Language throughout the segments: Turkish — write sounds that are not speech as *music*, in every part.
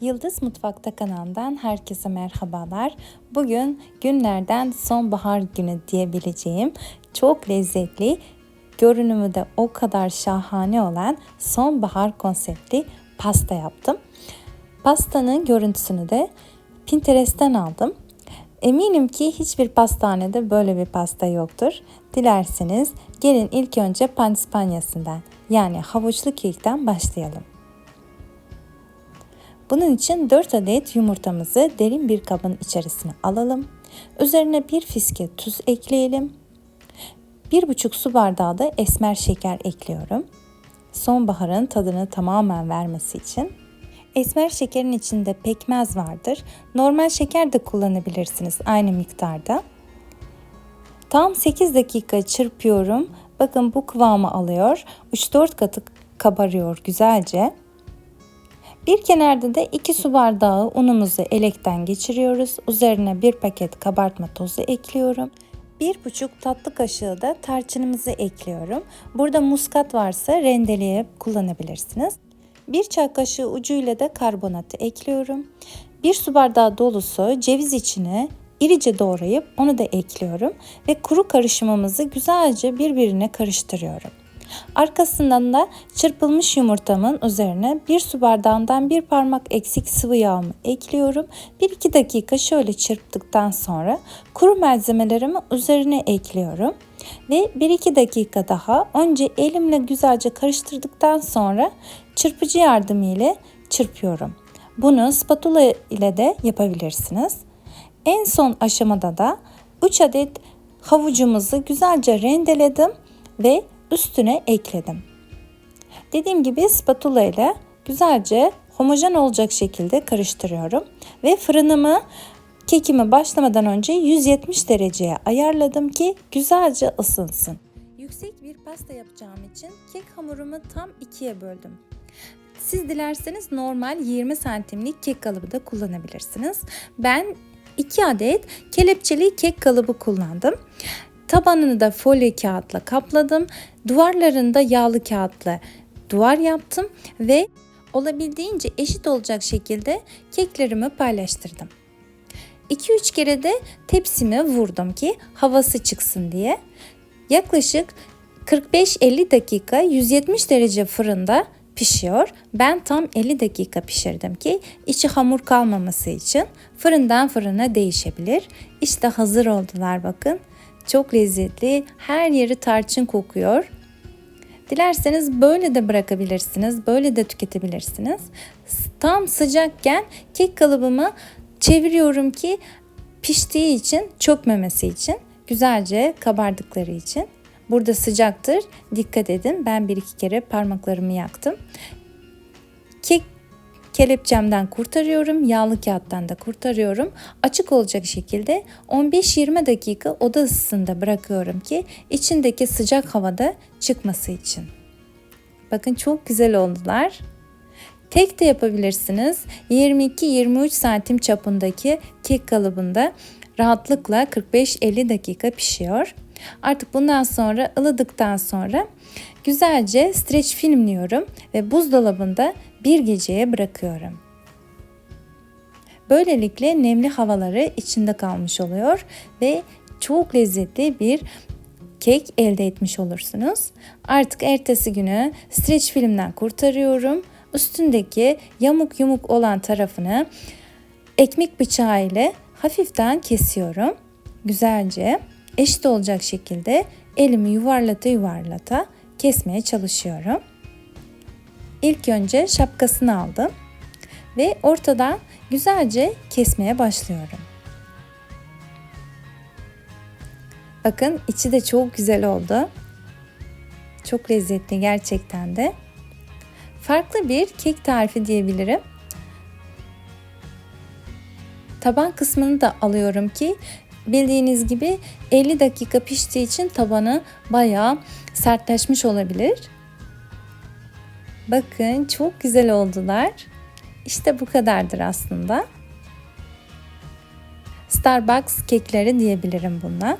Yıldız Mutfakta kanalından herkese merhabalar. Bugün günlerden sonbahar günü diyebileceğim çok lezzetli, görünümü de o kadar şahane olan sonbahar konseptli pasta yaptım. Pastanın görüntüsünü de Pinterest'ten aldım. Eminim ki hiçbir pastanede böyle bir pasta yoktur. Dilerseniz gelin ilk önce pandispanyasından yani havuçlu kekten başlayalım. Bunun için 4 adet yumurtamızı derin bir kabın içerisine alalım. Üzerine bir fiske tuz ekleyelim. 1,5 su bardağı da esmer şeker ekliyorum. Sonbaharın tadını tamamen vermesi için. Esmer şekerin içinde pekmez vardır. Normal şeker de kullanabilirsiniz aynı miktarda. Tam 8 dakika çırpıyorum. Bakın bu kıvamı alıyor. 3-4 katı kabarıyor güzelce. Bir kenarda da 2 su bardağı unumuzu elekten geçiriyoruz. Üzerine bir paket kabartma tozu ekliyorum. 1,5 tatlı kaşığı da tarçınımızı ekliyorum. Burada muskat varsa rendeleyip kullanabilirsiniz. 1 çay kaşığı ucuyla da karbonatı ekliyorum. 1 su bardağı dolusu ceviz içine irice doğrayıp onu da ekliyorum ve kuru karışımımızı güzelce birbirine karıştırıyorum. Arkasından da çırpılmış yumurtamın üzerine bir su bardağından bir parmak eksik sıvı yağımı ekliyorum. 1-2 dakika şöyle çırptıktan sonra kuru malzemelerimi üzerine ekliyorum. Ve 1-2 dakika daha önce elimle güzelce karıştırdıktan sonra çırpıcı yardımıyla çırpıyorum. Bunu spatula ile de yapabilirsiniz. En son aşamada da 3 adet havucumuzu güzelce rendeledim ve üstüne ekledim. Dediğim gibi spatula ile güzelce homojen olacak şekilde karıştırıyorum ve fırınımı kekimi başlamadan önce 170 dereceye ayarladım ki güzelce ısınsın. Yüksek bir pasta yapacağım için kek hamurumu tam ikiye böldüm. Siz dilerseniz normal 20 santimlik kek kalıbı da kullanabilirsiniz. Ben 2 adet kelepçeli kek kalıbı kullandım. Tabanını da folyo kağıtla kapladım. Duvarlarında yağlı kağıtla duvar yaptım ve olabildiğince eşit olacak şekilde keklerimi paylaştırdım. 2-3 kere de tepsimi vurdum ki havası çıksın diye. Yaklaşık 45-50 dakika 170 derece fırında pişiyor. Ben tam 50 dakika pişirdim ki içi hamur kalmaması için fırından fırına değişebilir. İşte hazır oldular bakın. Çok lezzetli. Her yeri tarçın kokuyor. Dilerseniz böyle de bırakabilirsiniz. Böyle de tüketebilirsiniz. Tam sıcakken kek kalıbımı çeviriyorum ki piştiği için çökmemesi için güzelce kabardıkları için. Burada sıcaktır. Dikkat edin. Ben bir iki kere parmaklarımı yaktım. Kek kelepçemden kurtarıyorum, yağlı kağıttan da kurtarıyorum. Açık olacak şekilde 15-20 dakika oda ısısında bırakıyorum ki içindeki sıcak havada çıkması için. Bakın çok güzel oldular. Tek de yapabilirsiniz. 22-23 santim çapındaki kek kalıbında rahatlıkla 45-50 dakika pişiyor. Artık bundan sonra ılıdıktan sonra güzelce streç filmliyorum ve buzdolabında bir geceye bırakıyorum. Böylelikle nemli havaları içinde kalmış oluyor ve çok lezzetli bir kek elde etmiş olursunuz. Artık ertesi günü streç filmden kurtarıyorum. Üstündeki yamuk yumuk olan tarafını ekmek bıçağı ile hafiften kesiyorum. Güzelce eşit olacak şekilde elimi yuvarlata yuvarlata kesmeye çalışıyorum. İlk önce şapkasını aldım ve ortadan güzelce kesmeye başlıyorum. Bakın içi de çok güzel oldu. Çok lezzetli gerçekten de. Farklı bir kek tarifi diyebilirim. Taban kısmını da alıyorum ki bildiğiniz gibi 50 dakika piştiği için tabanı bayağı sertleşmiş olabilir. Bakın çok güzel oldular. İşte bu kadardır aslında. Starbucks kekleri diyebilirim buna.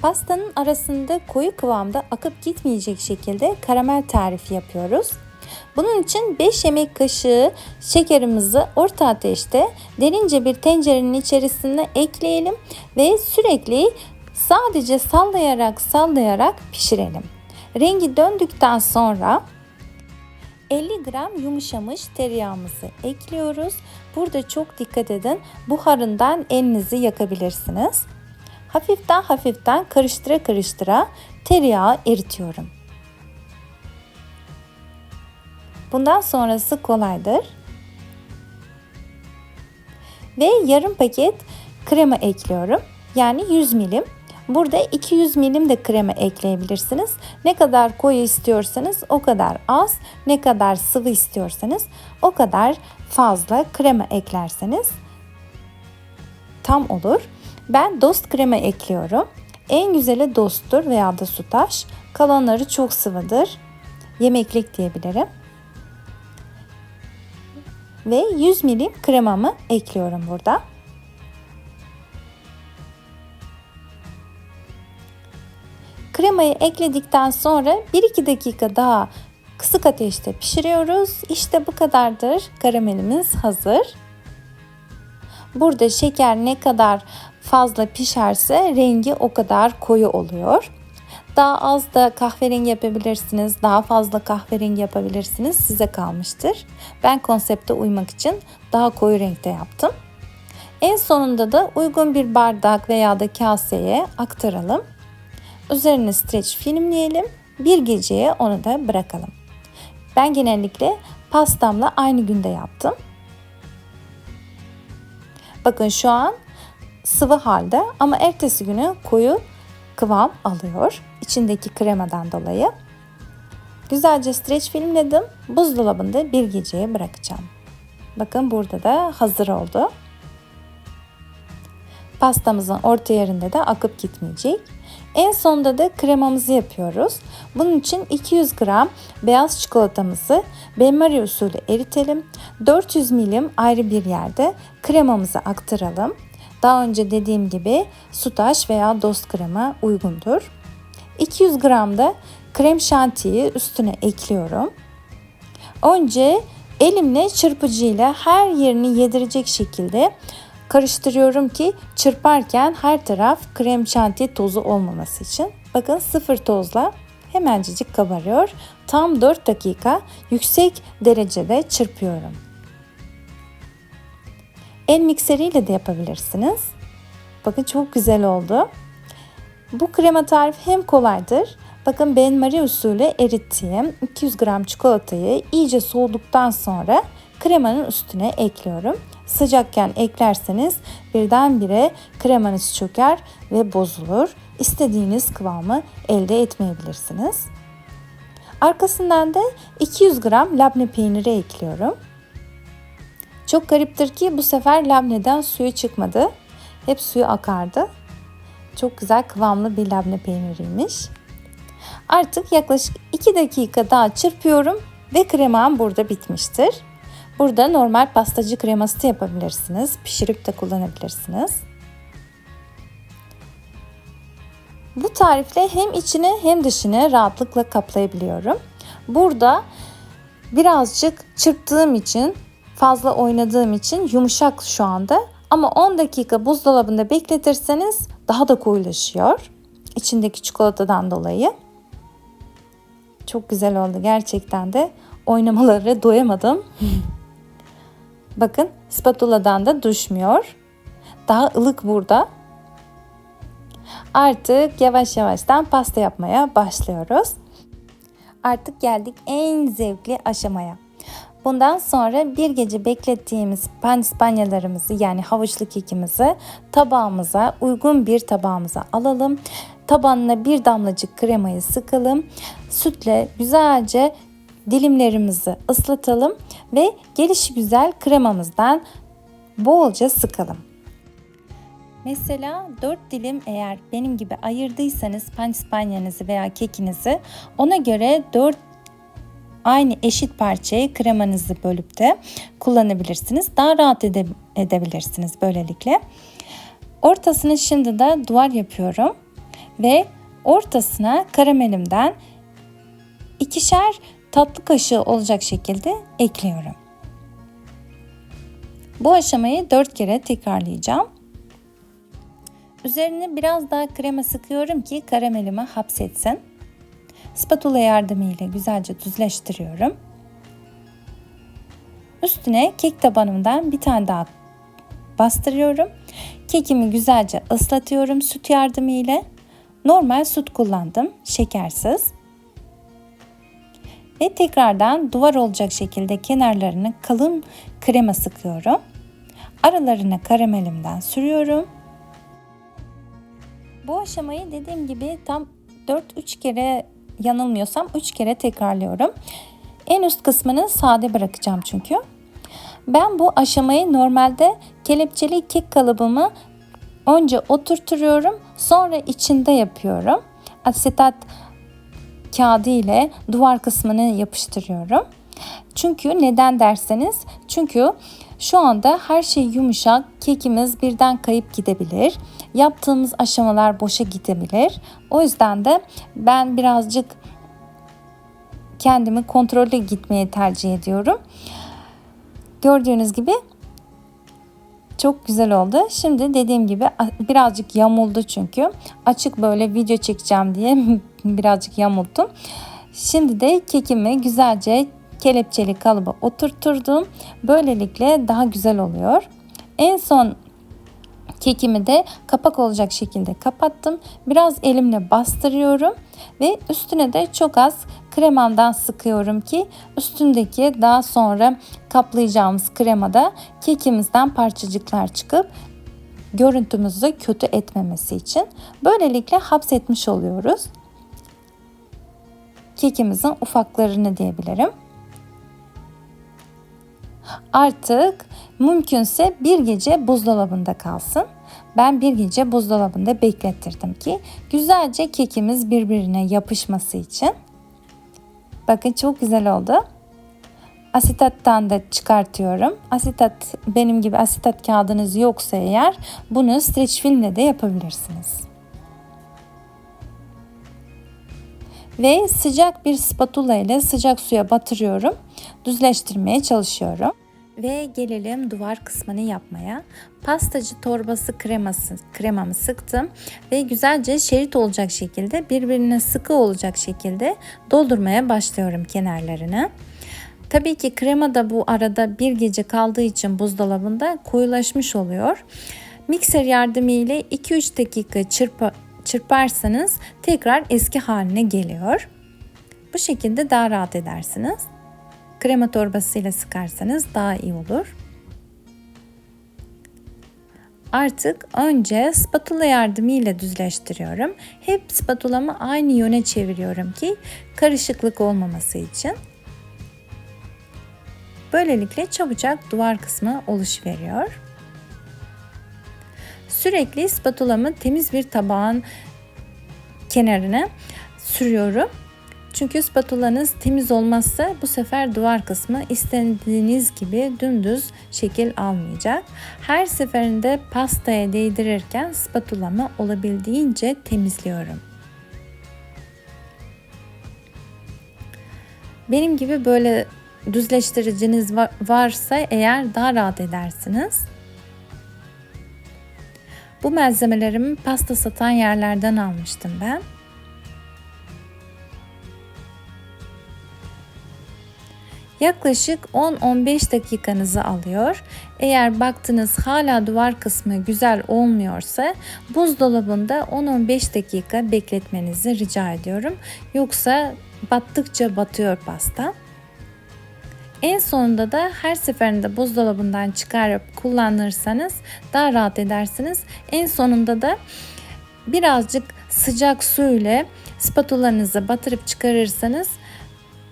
Pastanın arasında koyu kıvamda akıp gitmeyecek şekilde karamel tarifi yapıyoruz. Bunun için 5 yemek kaşığı şekerimizi orta ateşte derince bir tencerenin içerisine ekleyelim ve sürekli sadece sallayarak sallayarak pişirelim. Rengi döndükten sonra 50 gram yumuşamış tereyağımızı ekliyoruz. Burada çok dikkat edin. Buharından elinizi yakabilirsiniz. Hafiften hafiften karıştıra karıştıra tereyağı eritiyorum. Bundan sonrası kolaydır. Ve yarım paket krema ekliyorum. Yani 100 milim. Burada 200 milim de krema ekleyebilirsiniz. Ne kadar koyu istiyorsanız o kadar az, ne kadar sıvı istiyorsanız o kadar fazla krema eklerseniz tam olur. Ben dost krema ekliyorum. En güzeli dosttur veya da sutaş. Kalanları çok sıvıdır. Yemeklik diyebilirim. Ve 100 milim kremamı ekliyorum burada. Kremayı ekledikten sonra 1-2 dakika daha kısık ateşte pişiriyoruz. İşte bu kadardır. Karamelimiz hazır. Burada şeker ne kadar fazla pişerse rengi o kadar koyu oluyor. Daha az da kahverengi yapabilirsiniz, daha fazla kahverengi yapabilirsiniz. Size kalmıştır. Ben konsepte uymak için daha koyu renkte yaptım. En sonunda da uygun bir bardak veya da kaseye aktaralım. Üzerine streç filmleyelim. Bir geceye onu da bırakalım. Ben genellikle pastamla aynı günde yaptım. Bakın şu an sıvı halde ama ertesi günü koyu kıvam alıyor. içindeki kremadan dolayı. Güzelce streç filmledim. Buzdolabında bir geceye bırakacağım. Bakın burada da hazır oldu. Pastamızın orta yerinde de akıp gitmeyecek. En sonda da kremamızı yapıyoruz. Bunun için 200 gram beyaz çikolatamızı benmari usulü eritelim. 400 milim ayrı bir yerde kremamızı aktaralım. Daha önce dediğim gibi sütaş veya dost krema uygundur. 200 gram da krem şantiyi üstüne ekliyorum. Önce elimle çırpıcıyla her yerini yedirecek şekilde karıştırıyorum ki çırparken her taraf krem şanti tozu olmaması için. Bakın sıfır tozla hemencecik kabarıyor. Tam 4 dakika yüksek derecede çırpıyorum. El mikseriyle de yapabilirsiniz. Bakın çok güzel oldu. Bu krema tarifi hem kolaydır. Bakın ben Marie usulü erittiğim 200 gram çikolatayı iyice soğuduktan sonra kremanın üstüne ekliyorum. Sıcakken eklerseniz birdenbire kremanız çöker ve bozulur. İstediğiniz kıvamı elde etmeyebilirsiniz. Arkasından da 200 gram labne peyniri ekliyorum. Çok gariptir ki bu sefer labneden suyu çıkmadı. Hep suyu akardı. Çok güzel kıvamlı bir labne peyniriymiş. Artık yaklaşık 2 dakika daha çırpıyorum ve kremam burada bitmiştir. Burada normal pastacı kreması da yapabilirsiniz. Pişirip de kullanabilirsiniz. Bu tarifle hem içini hem dışını rahatlıkla kaplayabiliyorum. Burada birazcık çırptığım için, fazla oynadığım için yumuşak şu anda. Ama 10 dakika buzdolabında bekletirseniz daha da koyulaşıyor. İçindeki çikolatadan dolayı. Çok güzel oldu gerçekten de. Oynamaları doyamadım. *laughs* Bakın spatuladan da düşmüyor. Daha ılık burada. Artık yavaş yavaştan pasta yapmaya başlıyoruz. Artık geldik en zevkli aşamaya. Bundan sonra bir gece beklettiğimiz panispanyalarımızı yani havuçlu kekimizi tabağımıza uygun bir tabağımıza alalım. Tabanına bir damlacık kremayı sıkalım. Sütle güzelce dilimlerimizi ıslatalım ve gelişi güzel kremamızdan bolca sıkalım. Mesela 4 dilim eğer benim gibi ayırdıysanız panispanyanızı veya kekinizi ona göre 4 aynı eşit parçayı kremanızı bölüp de kullanabilirsiniz. Daha rahat ede edebilirsiniz böylelikle. Ortasını şimdi de duvar yapıyorum ve ortasına karamelimden ikişer tatlı kaşığı olacak şekilde ekliyorum. Bu aşamayı 4 kere tekrarlayacağım. Üzerine biraz daha krema sıkıyorum ki karamelimi hapsetsin. Spatula yardımıyla güzelce düzleştiriyorum. Üstüne kek tabanımdan bir tane daha bastırıyorum. Kekimi güzelce ıslatıyorum süt yardımıyla. Normal süt kullandım, şekersiz. Ve tekrardan duvar olacak şekilde kenarlarını kalın krema sıkıyorum. Aralarına karamelimden sürüyorum. Bu aşamayı dediğim gibi tam 4-3 kere yanılmıyorsam 3 kere tekrarlıyorum. En üst kısmını sade bırakacağım çünkü. Ben bu aşamayı normalde kelepçeli kek kalıbımı önce oturtuyorum sonra içinde yapıyorum. Asetat kağıdı ile duvar kısmını yapıştırıyorum. Çünkü neden derseniz çünkü şu anda her şey yumuşak, kekimiz birden kayıp gidebilir. Yaptığımız aşamalar boşa gidebilir. O yüzden de ben birazcık kendimi kontrollü gitmeye tercih ediyorum. Gördüğünüz gibi çok güzel oldu. Şimdi dediğim gibi birazcık yamuldu çünkü. Açık böyle video çekeceğim diye *laughs* birazcık yamulttum. Şimdi de kekimi güzelce kelepçeli kalıba oturtturdum. Böylelikle daha güzel oluyor. En son kekimi de kapak olacak şekilde kapattım. Biraz elimle bastırıyorum ve üstüne de çok az kremamdan sıkıyorum ki üstündeki daha sonra kaplayacağımız kremada kekimizden parçacıklar çıkıp görüntümüzü kötü etmemesi için böylelikle hapsetmiş oluyoruz. Kekimizin ufaklarını diyebilirim. Artık mümkünse bir gece buzdolabında kalsın. Ben bir gece buzdolabında beklettirdim ki güzelce kekimiz birbirine yapışması için. Bakın çok güzel oldu. Asitattan da çıkartıyorum. Asitat benim gibi asitat kağıdınız yoksa eğer bunu streç filmle de yapabilirsiniz. Ve sıcak bir spatula ile sıcak suya batırıyorum. Düzleştirmeye çalışıyorum. Ve gelelim duvar kısmını yapmaya. Pastacı torbası kreması, kremamı sıktım ve güzelce şerit olacak şekilde birbirine sıkı olacak şekilde doldurmaya başlıyorum kenarlarını. Tabii ki krema da bu arada bir gece kaldığı için buzdolabında koyulaşmış oluyor. Mikser yardımıyla 2-3 dakika çırpa, çırparsanız tekrar eski haline geliyor. Bu şekilde daha rahat edersiniz. Krema torbasıyla sıkarsanız daha iyi olur. Artık önce spatula yardımıyla düzleştiriyorum. Hep spatulamı aynı yöne çeviriyorum ki karışıklık olmaması için. Böylelikle çabucak duvar kısmı oluşveriyor. Sürekli spatulamı temiz bir tabağın kenarına sürüyorum çünkü spatulanız temiz olmazsa bu sefer duvar kısmı istediğiniz gibi dümdüz şekil almayacak. Her seferinde pastaya değdirirken spatulamı olabildiğince temizliyorum. Benim gibi böyle düzleştiriciniz varsa eğer daha rahat edersiniz. Bu malzemelerimi pasta satan yerlerden almıştım ben. Yaklaşık 10-15 dakikanızı alıyor. Eğer baktınız hala duvar kısmı güzel olmuyorsa buzdolabında 10-15 dakika bekletmenizi rica ediyorum. Yoksa battıkça batıyor pasta. En sonunda da her seferinde buzdolabından çıkarıp kullanırsanız daha rahat edersiniz. En sonunda da birazcık sıcak su ile spatulanızı batırıp çıkarırsanız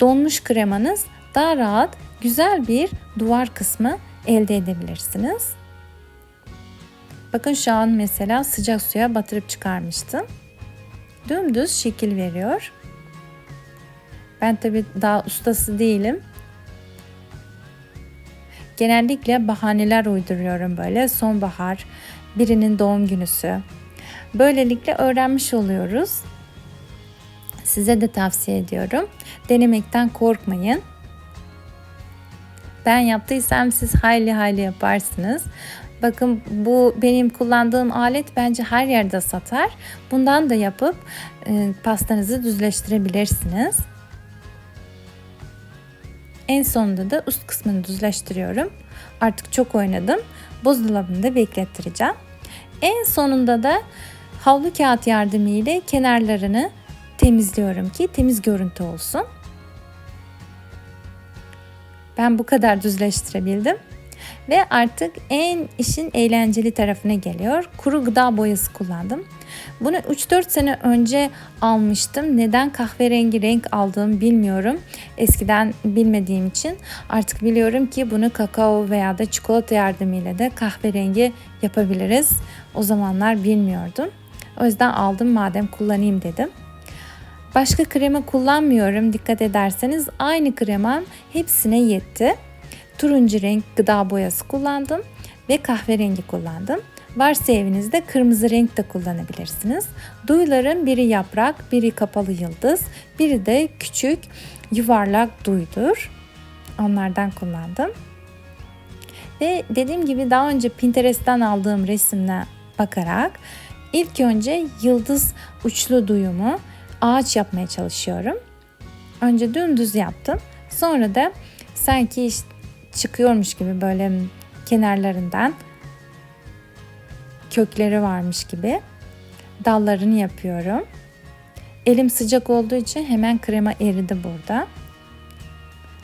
donmuş kremanız daha rahat güzel bir duvar kısmı elde edebilirsiniz. Bakın şu an mesela sıcak suya batırıp çıkarmıştım. Dümdüz şekil veriyor. Ben tabi daha ustası değilim. Genellikle bahaneler uyduruyorum böyle. Sonbahar, birinin doğum günüsü. Böylelikle öğrenmiş oluyoruz. Size de tavsiye ediyorum. Denemekten korkmayın. Ben yaptıysam siz hayli hayli yaparsınız. Bakın bu benim kullandığım alet bence her yerde satar. Bundan da yapıp e, pastanızı düzleştirebilirsiniz. En sonunda da üst kısmını düzleştiriyorum. Artık çok oynadım. Buzdolabında beklettireceğim. En sonunda da havlu kağıt yardımıyla kenarlarını temizliyorum ki temiz görüntü olsun. Ben bu kadar düzleştirebildim. Ve artık en işin eğlenceli tarafına geliyor. Kuru gıda boyası kullandım. Bunu 3-4 sene önce almıştım. Neden kahverengi renk aldığımı bilmiyorum. Eskiden bilmediğim için artık biliyorum ki bunu kakao veya da çikolata yardımıyla da kahverengi yapabiliriz. O zamanlar bilmiyordum. O yüzden aldım madem kullanayım dedim. Başka krema kullanmıyorum. Dikkat ederseniz aynı kremam hepsine yetti. Turuncu renk gıda boyası kullandım ve kahverengi kullandım. Varsa evinizde kırmızı renk de kullanabilirsiniz. Duyuların biri yaprak, biri kapalı yıldız, biri de küçük yuvarlak duydur. Onlardan kullandım. Ve dediğim gibi daha önce Pinterest'ten aldığım resimle bakarak ilk önce yıldız uçlu duyumu ağaç yapmaya çalışıyorum. Önce dümdüz yaptım. Sonra da sanki işte çıkıyormuş gibi böyle kenarlarından kökleri varmış gibi dallarını yapıyorum. Elim sıcak olduğu için hemen krema eridi burada.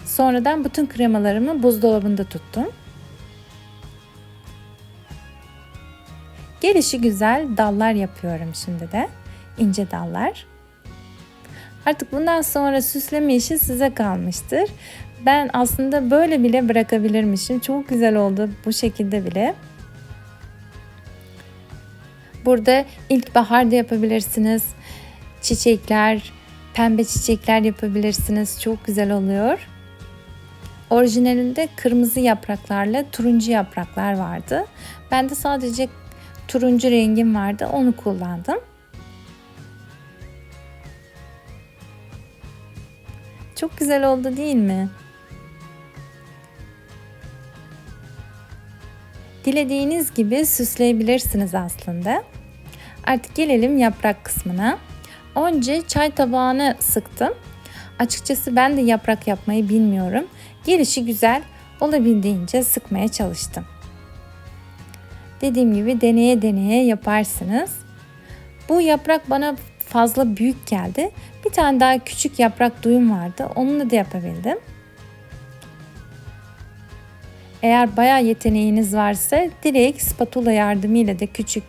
Sonradan bütün kremalarımı buzdolabında tuttum. Gelişi güzel dallar yapıyorum şimdi de. ince dallar. Artık bundan sonra süsleme işi size kalmıştır. Ben aslında böyle bile bırakabilirmişim. Çok güzel oldu bu şekilde bile. Burada ilkbahar da yapabilirsiniz. Çiçekler, pembe çiçekler yapabilirsiniz. Çok güzel oluyor. Orijinalinde kırmızı yapraklarla turuncu yapraklar vardı. Ben de sadece turuncu rengim vardı. Onu kullandım. Çok güzel oldu değil mi? Dilediğiniz gibi süsleyebilirsiniz aslında. Artık gelelim yaprak kısmına. Önce çay tabağını sıktım. Açıkçası ben de yaprak yapmayı bilmiyorum. Gelişi güzel, olabildiğince sıkmaya çalıştım. Dediğim gibi deneye deneye yaparsınız. Bu yaprak bana fazla büyük geldi. Tane daha küçük yaprak duyum vardı. Onunla da yapabildim. Eğer bayağı yeteneğiniz varsa direkt spatula yardımıyla da küçük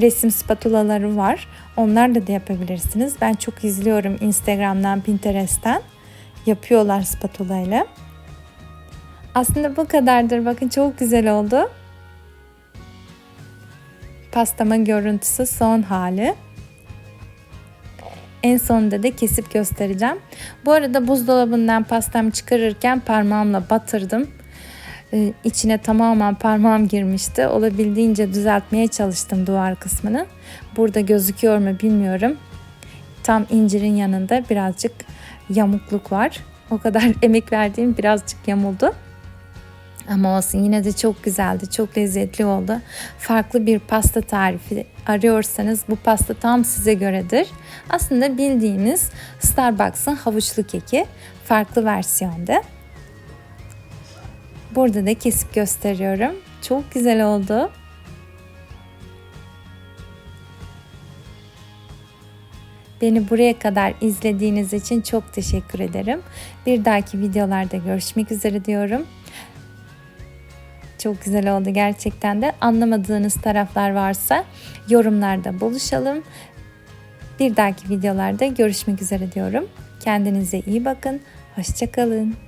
resim spatulaları var. Onlarla da yapabilirsiniz. Ben çok izliyorum Instagram'dan, Pinterest'ten. Yapıyorlar spatula ile. Aslında bu kadardır. Bakın çok güzel oldu. Pastamın görüntüsü son hali. En sonunda da kesip göstereceğim. Bu arada buzdolabından pastam çıkarırken parmağımla batırdım. Ee, içine tamamen parmağım girmişti. Olabildiğince düzeltmeye çalıştım duvar kısmını. Burada gözüküyor mu bilmiyorum. Tam incirin yanında birazcık yamukluk var. O kadar *laughs* emek verdiğim birazcık yamuldu. Ama olsun yine de çok güzeldi, çok lezzetli oldu. Farklı bir pasta tarifi arıyorsanız bu pasta tam size göredir. Aslında bildiğiniz Starbucks'ın havuçlu keki farklı versiyonda. Burada da kesip gösteriyorum. Çok güzel oldu. Beni buraya kadar izlediğiniz için çok teşekkür ederim. Bir dahaki videolarda görüşmek üzere diyorum. Çok güzel oldu gerçekten de. Anlamadığınız taraflar varsa yorumlarda buluşalım. Bir dahaki videolarda görüşmek üzere diyorum. Kendinize iyi bakın. Hoşçakalın.